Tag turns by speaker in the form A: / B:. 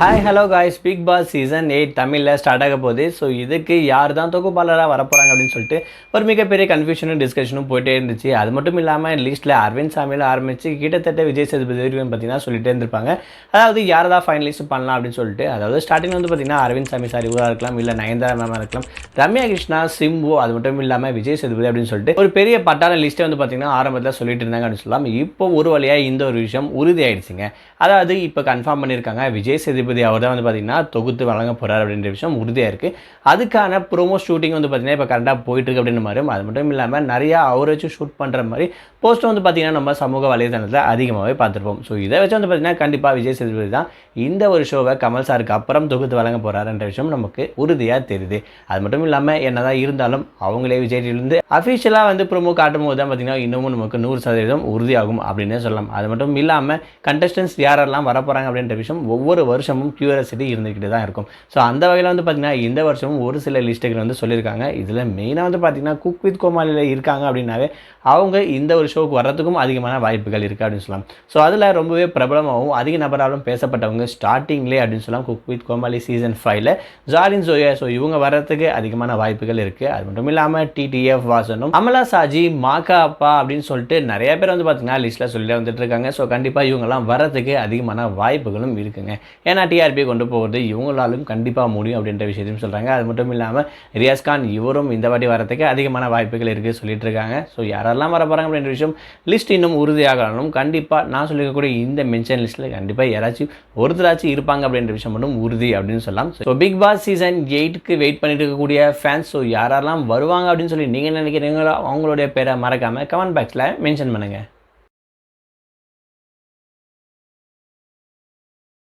A: Hi hello guys big boss season eight தமிழில் start ஆக போகுது. ஸோ இதுக்கு யார் தான் தொகுப்பாளராக வரப்போகிறாங்க அப்படின்னு சொல்லிட்டு ஒரு மிகப்பெரிய கன்ஃபியூஷனும் டிஸ்கஷனும் போயிட்டே இருந்துச்சு. அது மட்டும் இல்லாமல் லிஸ்ட்டில் அரவிந்த் சாமியில் ஆரம்பித்து கிட்டத்தட்ட விஜய் சேதுபதி வரைக்கும் பார்த்தீங்கன்னா சொல்லிட்டே இருந்திருப்பாங்க. அதாவது யார் தான் ஃபைனலிஸ்ட் பண்ணலாம் அப்படின்னு சொல்லிட்டு அதாவது ஸ்டார்டிங் வந்து பார்த்தீங்கன்னா அரவிந்த் சாமி சார் இவராக இருக்கலாம் இல்லை நயன்தாரா மேமாக இருக்கலாம் ரம்யா கிருஷ்ணா சிம்பு அது மட்டும் இல்லாமல் விஜய் சேதுபதி அப்படின்னு சொல்லிட்டு ஒரு பெரிய பட்டாள லிஸ்ட்டை வந்து பார்த்தீங்கன்னா ஆரம்பத்தில் சொல்லிட்டு இருந்தாங்க அப்படின்னு சொல்லலாம். இப்போ ஒரு வழியாக இந்த ஒரு விஷயம் உறுதி ஆயிடுச்சுங்க அதாவது இப்போ கன்ஃபார்ம் பண்ணியிருக்காங்க விஜய் சேதுபதி அவர் தான் வந்து பார்த்திங்கன்னா தொகுத்து வழங்க போகிறார் அப்படின்ற விஷயம் உறுதியாக இருக்குது அதுக்கான ப்ரோமோ ஷூட்டிங் வந்து பார்த்திங்கன்னா இப்போ கரெக்டாக போயிட்டு இருக்கு அப்படின்னு மாதிரி அது மட்டும் இல்லாமல் நிறையா அவரை வச்சு ஷூட் பண்ணுற மாதிரி போஸ்ட் வந்து பார்த்திங்கன்னா நம்ம சமூக வலைதளத்தில் அதிகமாகவே பார்த்துருப்போம். ஸோ இதை வச்சு வந்து பார்த்திங்கன்னா கண்டிப்பாக விஜய் சேதுபதி தான் இந்த ஒரு ஷோவை கமல் சாருக்கு அப்புறம் தொகுத்து வழங்க போகிறாருன்ற விஷயம் நமக்கு உறுதியாக தெரியுது. அது மட்டும் இல்லாமல் என்னதான் இருந்தாலும் அவங்களே விஜய் டிவிலேருந்து அஃபிஷியலாக வந்து ப்ரோமோ காட்டும் போது தான் பார்த்திங்கன்னா இன்னமும் நமக்கு நூறு சதவீதம் உறுதியாகும் அப்படின்னே சொல்லலாம். அது மட்டும் இல்லாமல் கண்டஸ்டன்ஸ் யாரெல்லாம் வரப்போகிறாங்க அப்படின்ற விஷயம் ஒவ்வொரு வருஷம் வருஷமும் கியூரியாசிட்டி இருந்துக்கிட்டு தான் இருக்கும். ஸோ அந்த வகையில் வந்து பார்த்திங்கன்னா இந்த வருஷமும் ஒரு சில லிஸ்ட்டுகள் வந்து சொல்லியிருக்காங்க. இதில் மெயினாக வந்து பார்த்திங்கன்னா குக் வித் கோமாளியில் இருக்காங்க அப்படின்னாவே அவங்க இந்த ஒரு ஷோக்கு வர்றதுக்கும் அதிகமான வாய்ப்புகள் இருக்குது அப்படின்னு சொல்லலாம். ஸோ அதில் ரொம்பவே பிரபலமாகவும் அதிக நபராலும் பேசப்பட்டவங்க ஸ்டார்டிங்லேயே அப்படின்னு சொல்லலாம் குக் வித் கோமாளி சீசன் ஃபைவ்ல ஜாலின் ஜோயா ஸோ இவங்க வர்றதுக்கு அதிகமான வாய்ப்புகள் இருக்குது அது மட்டும் இல்லாமல் டிடிஎஃப் வாசனும் அமலா சாஜி மாக்கா அப்பா அப்படின்னு சொல்லிட்டு நிறைய பேர் வந்து பார்த்திங்கன்னா லிஸ்ட்டில் சொல்லிட்டு வந்துட்டு இருக்காங்க. ஸோ கண்டிப்பாக இவங்கெல்லாம் வரதுக்கு அதிகமான வாய்ப்புகளும் இருக்குங்க. ஏன்னா டிஆர்பி கொண்டு போகிறது இவங்களாலும் கண்டிப்பாக முடியும் அப்படின்ற விஷயத்தையும் சொல்கிறாங்க அது மட்டும் இல்லாமல் ரியாஸ்கான் இவரும் இந்த வாட்டி வரத்துக்கு அதிகமான வாய்ப்புகள் இருக்குது சொல்லிட்டு இருக்காங்க. ஸோ யாரெல்லாம் வர போகிறாங்க அப்படின்ற விஷயம் லிஸ்ட் இன்னும் உறுதியாகணும். கண்டிப்பாக நான் சொல்லியிருக்கக்கூடிய இந்த மென்ஷன் லிஸ்ட்டில் கண்டிப்பாக யாராச்சும் ஒருத்தராச்சும் இருப்பாங்க அப்படின்ற விஷயம் மட்டும் உறுதி அப்படின்னு சொல்லலாம். ஸோ பிக் பாஸ் சீசன் எயிட்டுக்கு வெயிட் பண்ணிட்டு இருக்கக்கூடிய ஃபேன்ஸ் ஸோ யாரெல்லாம் வருவாங்க அப்படின்னு சொல்லி நீங்கள் நினைக்கிறீங்களோ அவங்களுடைய பேரை மறக்காமல் கமெண்ட் பாக்ஸில் மென்ஷன் பண்ணுங்கள்